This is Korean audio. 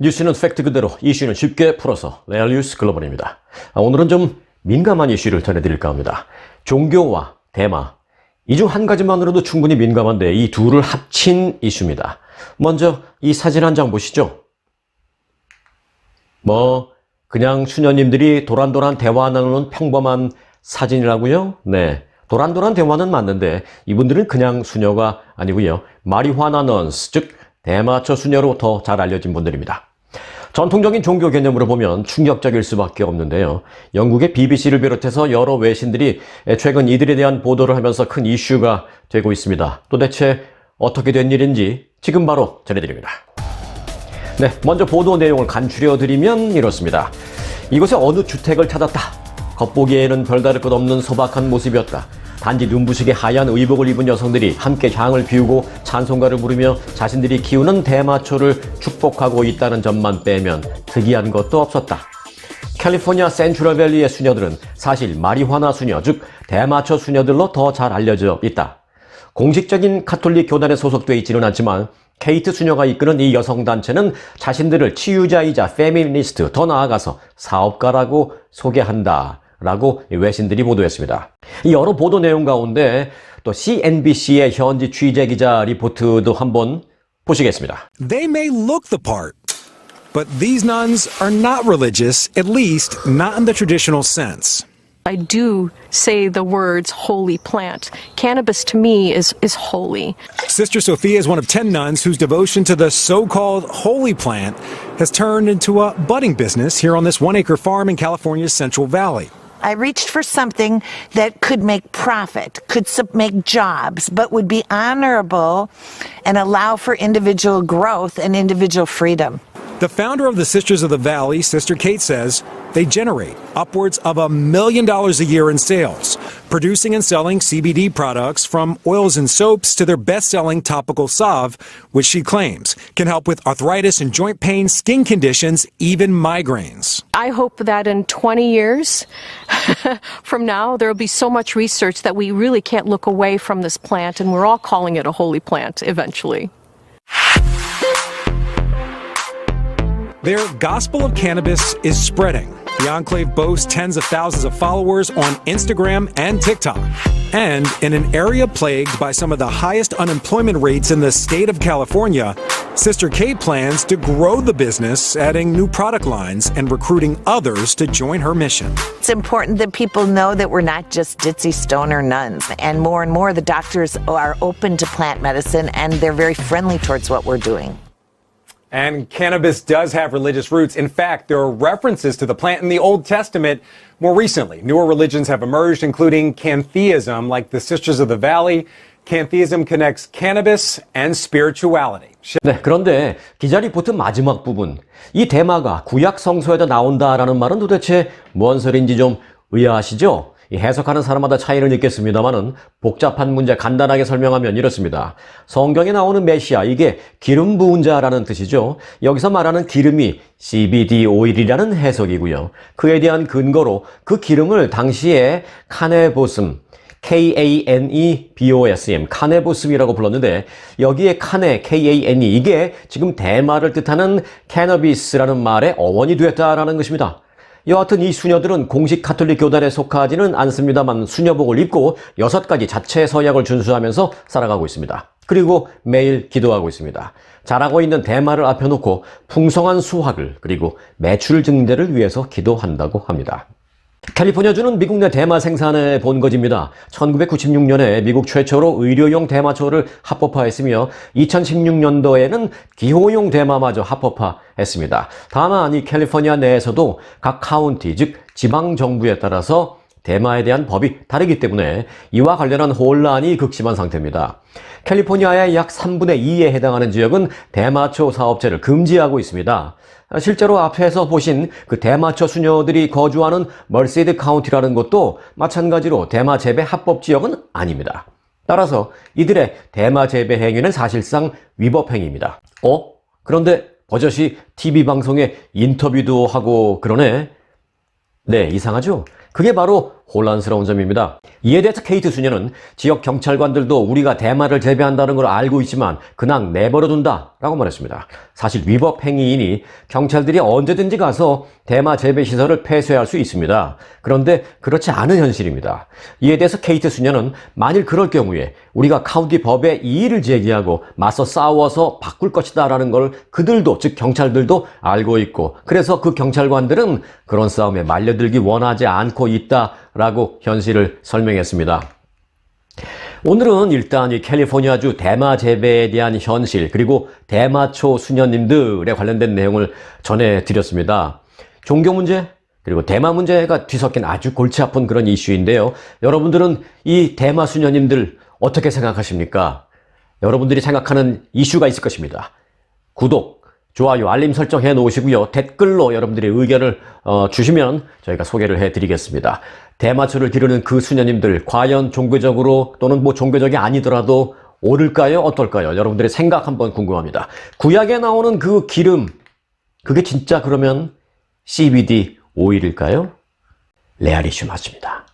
뉴스는 팩트 그대로 이슈는 쉽게 풀어서 레알 뉴스 글로벌입니다. 아, 오늘은 좀 민감한 이슈를 전해드릴까 합니다. 종교와 대마. 이 중 한 가지만으로도 충분히 민감한데 이 둘을 합친 이슈입니다. 먼저 이 사진 한 장 보시죠. 뭐 그냥 수녀님들이 도란도란 대화 나누는 평범한 사진이라고요? 네. 도란도란 대화는 맞는데 이분들은 그냥 수녀가 아니고요. 마리화나 넌스, 즉 대마초 수녀로 더 잘 알려진 분들입니다. 전통적인 종교 개념으로 보면 충격적일 수밖에 없는데요. 영국의 BBC를 비롯해서 여러 외신들이 최근 이들에 대한 보도를 하면서 큰 이슈가 되고 있습니다. 도대체 어떻게 된 일인지 지금 바로 전해드립니다. 네, 먼저 보도 내용을 간추려 드리면 이렇습니다. 이곳에 어느 주택을 찾았다. 겉보기에는 별다를 것 없는 소박한 모습이었다. 단지 눈부시게 하얀 의복을 입은 여성들이 함께 향을 피우고 찬송가를 부르며 자신들이 키우는 대마초를 축복하고 있다는 점만 빼면 특이한 것도 없었다. 캘리포니아 센트럴밸리의 수녀들은 사실 마리화나 수녀, 즉 대마초 수녀들로 더 잘 알려져 있다. 공식적인 카톨릭 교단에 소속돼 있지는 않지만 케이트 수녀가 이끄는 이 여성단체는 자신들을 치유자이자 페미니스트, 더 나아가서 사업가라고 소개한다. 라고 외신들이 보도했습니다. 이 여러 보도 내용 가운데 또 CNBC의 현지 취재 기자 리포트도 한번 보시겠습니다. They may look the part, but these nuns are not religious, at least not in the traditional sense. I do say the words holy plant. Cannabis to me is, is holy. Sister Sophia is one of 10 nuns whose devotion to the so called holy plant has turned into a budding business here on this one acre farm in California's Central Valley. I reached for something that could make profit, could make jobs, but would be honorable and allow for individual growth and individual freedom. The founder of the Sisters of the Valley, Sister Kate, says they generate upwards of a million dollars a year in sales, producing and selling CBD products from oils and soaps to their best selling topical salve, which she claims can help with arthritis and joint pain, skin conditions, even migraines. I hope that in 20 years from now, there will be so much research that we really can't look away from this plant, and we're all calling it a holy plant eventually. Their gospel of cannabis is spreading. The Enclave boasts tens of thousands of followers on Instagram and TikTok. And in an area plagued by some of the highest unemployment rates in the state of California, Sister Kate plans to grow the business, adding new product lines and recruiting others to join her mission. It's important that people know that we're not just ditzy stoner nuns. And more and more, the doctors are open to plant medicine and they're very friendly towards what we're doing. And cannabis does have religious roots. In fact, there are references to the plant in the Old Testament more recently. Newer religions have emerged, including Cantheism, like the Sisters of the Valley. Cantheism connects cannabis and spirituality. 네, 그런데 기자 리포트 마지막 부분. 이 대마가 구약 성서에도 나온다라는 말은 도대체 뭔 소린지 좀 의아하시죠? 이 해석하는 사람마다 차이는 있겠습니다만은 복잡한 문제 간단하게 설명하면 이렇습니다. 성경에 나오는 메시아, 이게 기름 부은 자라는 뜻이죠. 여기서 말하는 기름이 CBD 오일이라는 해석이고요. 그에 대한 근거로 그 기름을 당시에 카네보슴, K-A-N-E-B-O-S-M, 카네보스미라고 불렀는데 여기에 카네, K-A-N-E 이게 지금 대마를 뜻하는 캐너비스라는 말의 어원이 되었다라는 것입니다. 여하튼 이 수녀들은 공식 카톨릭 교단에 속하지는 않습니다만 수녀복을 입고 여섯 가지 자체 서약을 준수하면서 살아가고 있습니다. 그리고 매일 기도하고 있습니다. 자라고 있는 대마를 앞에 놓고 풍성한 수확을 그리고 매출 증대를 위해서 기도한다고 합니다. 캘리포니아주는 미국 내 대마 생산의 본거지입니다. 1996년에 미국 최초로 의료용 대마초를 합법화했으며 2016년도에는 기호용 대마마저 합법화했습니다. 다만 이 캘리포니아 내에서도 각 카운티 즉 지방 정부에 따라서 대마에 대한 법이 다르기 때문에 이와 관련한 혼란이 극심한 상태입니다. 캘리포니아의 약 3분의 2에 해당하는 지역은 대마초 사업체를 금지하고 있습니다. 실제로 앞에서 보신 그 대마초 수녀들이 거주하는 멀시드 카운티라는 곳도 마찬가지로 대마 재배 합법 지역은 아닙니다. 따라서 이들의 대마 재배 행위는 사실상 위법 행위입니다. 어? 그런데 버젓이 TV 방송에 인터뷰도 하고 그러네? 네, 이상하죠? 그게 바로 혼란스러운 점입니다. 이에 대해서 케이트 수녀는 지역 경찰관들도 우리가 대마를 재배한다는 걸 알고 있지만 그냥 내버려둔다 라고 말했습니다. 사실 위법 행위이니 경찰들이 언제든지 가서 대마 재배 시설을 폐쇄할 수 있습니다. 그런데 그렇지 않은 현실입니다. 이에 대해서 케이트 수녀는 만일 그럴 경우에 우리가 카운티 법에 이의를 제기하고 맞서 싸워서 바꿀 것이다 라는 걸 그들도 즉 경찰들도 알고 있고 그래서 그 경찰관들은 그런 싸움에 말려들기 원하지 않고 있다라고 현실을 설명했습니다. 오늘은 일단 이 캘리포니아주 대마 재배에 대한 현실 그리고 대마초 수녀님들에 관련된 내용을 전해드렸습니다. 종교 문제 그리고 대마 문제가 뒤섞인 아주 골치 아픈 그런 이슈인데요. 여러분들은 이 대마 수녀님들 어떻게 생각하십니까? 여러분들이 생각하는 이슈가 있을 것입니다. 구독, 좋아요, 알림 설정 해 놓으시고요. 댓글로 여러분들의 의견을 어, 주시면 저희가 소개를 해 드리겠습니다. 대마초를 기르는 그 수녀님들, 과연 종교적으로 또는 뭐 종교적이 아니더라도 옳을까요? 어떨까요? 여러분들의 생각 한번 궁금합니다. 구약에 나오는 그 기름, 그게 진짜 그러면 CBD 오일일까요? 레알이슈 맞습니다.